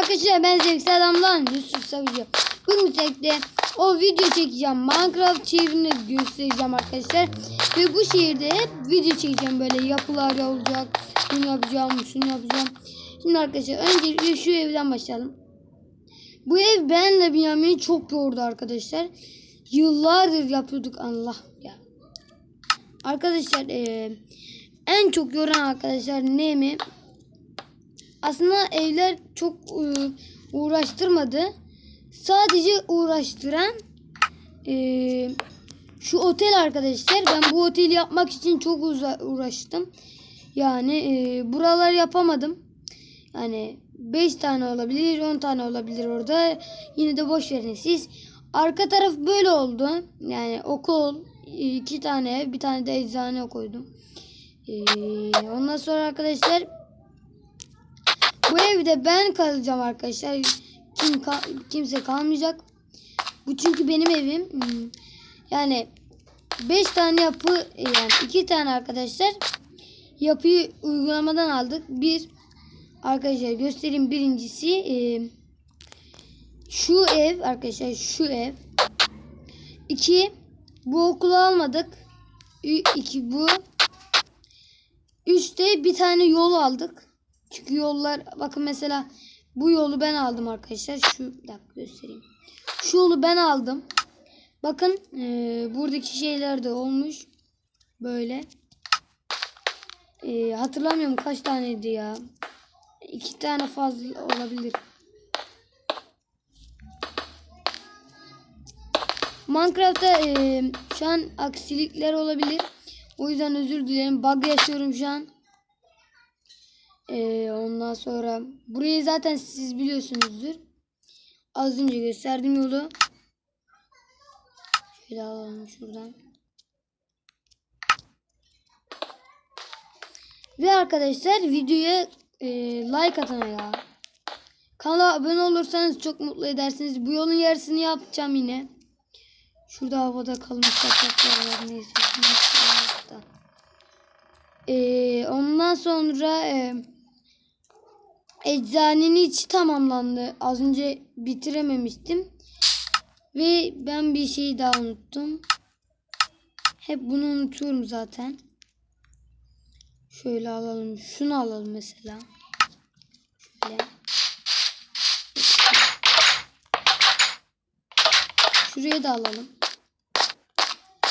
arkadaşlar ben Zevkli Adam'dan Yusuf Savcı. Bugün sizlerle o video çekeceğim. Minecraft şehrini göstereceğim arkadaşlar. Ve bu şehirde hep video çekeceğim böyle yapılar olacak. Bunu yapacağım, şunu yapacağım. Şimdi arkadaşlar öncelikle şu evden başlayalım. Bu ev benle Bünyamin'i çok yordu arkadaşlar. Yıllardır yapıyorduk Allah ya. Arkadaşlar eee, en çok yoran arkadaşlar ne mi? Aslında evler çok e, uğraştırmadı. Sadece uğraştıran e, şu otel arkadaşlar. Ben bu oteli yapmak için çok uğraştım. Yani e, buralar yapamadım. Yani 5 tane olabilir, 10 tane olabilir orada. Yine de boş verin siz. Arka taraf böyle oldu. Yani okul, iki tane ev, bir tane de eczane koydum. E, ondan sonra arkadaşlar bu evde ben kalacağım arkadaşlar. Kim ka- kimse kalmayacak. Bu çünkü benim evim. Hmm. Yani 5 tane yapı yani 2 tane arkadaşlar yapıyı uygulamadan aldık. Bir arkadaşlar göstereyim birincisi e, şu ev arkadaşlar şu ev. İki bu okulu almadık. Ü- iki bu. Üçte bir tane yol aldık. Çünkü yollar bakın mesela bu yolu ben aldım arkadaşlar. Şu bir dakika göstereyim. Şu yolu ben aldım. Bakın eee, buradaki şeyler de olmuş. Böyle. Eee, hatırlamıyorum kaç taneydi ya. İki tane fazla olabilir. Minecraft'ta eee, şu an aksilikler olabilir. O yüzden özür dilerim. Bug yaşıyorum şu an. Ee, ondan sonra burayı zaten siz biliyorsunuzdur. Az önce gösterdim yolu. Şöyle alalım şuradan. Ve arkadaşlar videoya e, like atana ya. Kanala abone olursanız çok mutlu edersiniz. Bu yolun yarısını yapacağım yine. Şurada havada kalmış yapraklar var. Neyse. Ee, ondan sonra e, eczanenin içi tamamlandı. Az önce bitirememiştim. Ve ben bir şey daha unuttum. Hep bunu unutuyorum zaten. Şöyle alalım. Şunu alalım mesela. Şöyle. Şuraya da alalım.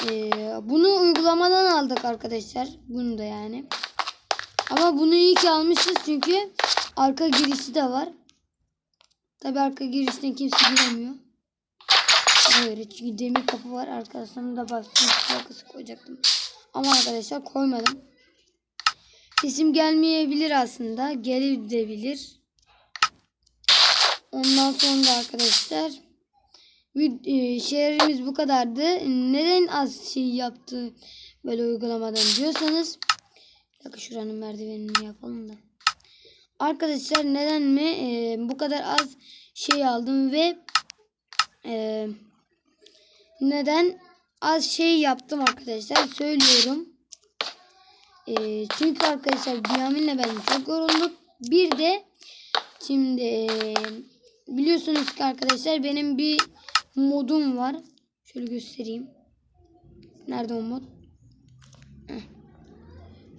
Ee, bunu uygulamadan aldık arkadaşlar. Bunu da yani. Ama bunu iyi ki almışız çünkü arka girişi de var. Tabi arka girişten kimse giremiyor. Böyle çünkü demir kapı var. Arkasına da bastım. Plakası koyacaktım. Ama arkadaşlar koymadım. Sesim gelmeyebilir aslında. Gelebilir. Ondan sonra arkadaşlar e, şehrimiz bu kadardı. Neden az şey yaptı böyle uygulamadan diyorsanız dakika şuranın merdivenini yapalım da. Arkadaşlar neden mi e, bu kadar az şey aldım ve e, neden az şey yaptım arkadaşlar söylüyorum. E, çünkü arkadaşlar Bünyamin'le ben çok yorulduk. Bir de şimdi e, biliyorsunuz ki arkadaşlar benim bir modum var. Şöyle göstereyim. Nerede o mod?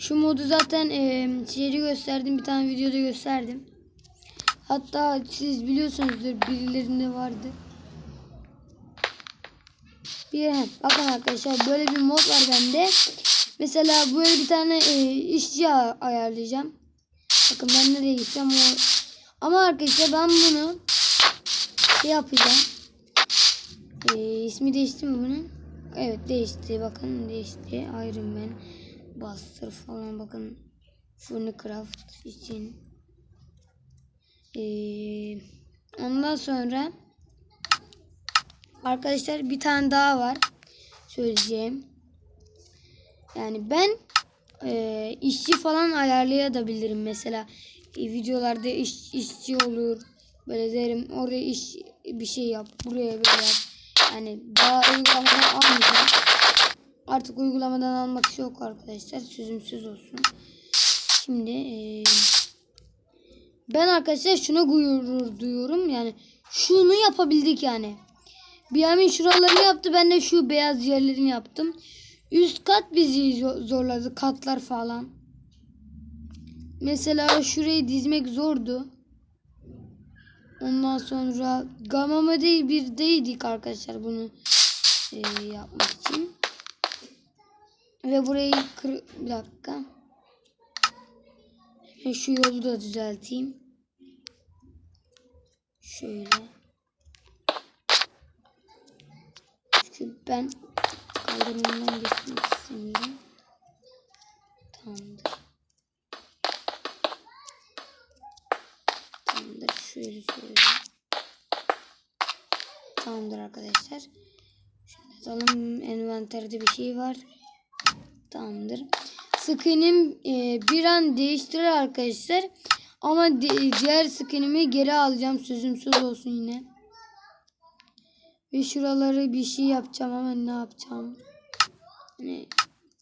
Şu modu zaten e, şeyi gösterdim. Bir tane videoda gösterdim. Hatta siz biliyorsunuzdur birilerinde vardı. Bir bakın arkadaşlar böyle bir mod var bende. Mesela böyle bir tane e, işçi ayarlayacağım. Bakın ben nereye gitsem o. Ama arkadaşlar ben bunu şey yapacağım. E, ismi değişti mi bunun? Evet değişti. Bakın değişti. Iron Man. Buster falan bakın. Furnicraft için. E, ondan sonra arkadaşlar bir tane daha var. Söyleyeceğim. Yani ben e, işçi falan ayarlayabilirim mesela. E, videolarda iş, işçi olur. Böyle derim oraya iş bir şey yap. Buraya böyle yap. Yani daha uygulamadan almayacağım. Artık uygulamadan almak yok arkadaşlar. Sözüm söz olsun. Şimdi e, Ben arkadaşlar şuna gurur duyuyorum. Yani şunu yapabildik yani. Biamin şuralarını yaptı. Ben de şu beyaz yerlerini yaptım. Üst kat bizi zo- zorladı. Katlar falan. Mesela şurayı dizmek zordu. Ondan sonra gamama değil bir değdik arkadaşlar bunu e, yapmak. Ve burayı kır... Bir dakika. Hemen şu yolu da düzelteyim. Şöyle. Çünkü ben kaldırımdan geçmek istemiyorum. Tamamdır. Tamamdır. Şöyle şöyle. Tamamdır arkadaşlar. Şimdi atalım. Envanterde bir şey var. Tamamdır. Skin'im e, bir an değiştirir arkadaşlar. Ama di- diğer skin'imi geri alacağım. Sözüm söz olsun yine. Ve şuraları bir şey yapacağım ama ne yapacağım? Hani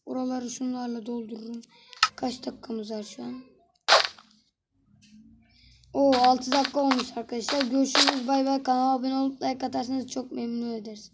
oraları şunlarla doldururum. Kaç dakikamız var şu an? O 6 dakika olmuş arkadaşlar. Görüşürüz. Bay bay. Kanala abone olup like atarsanız çok memnun ederiz.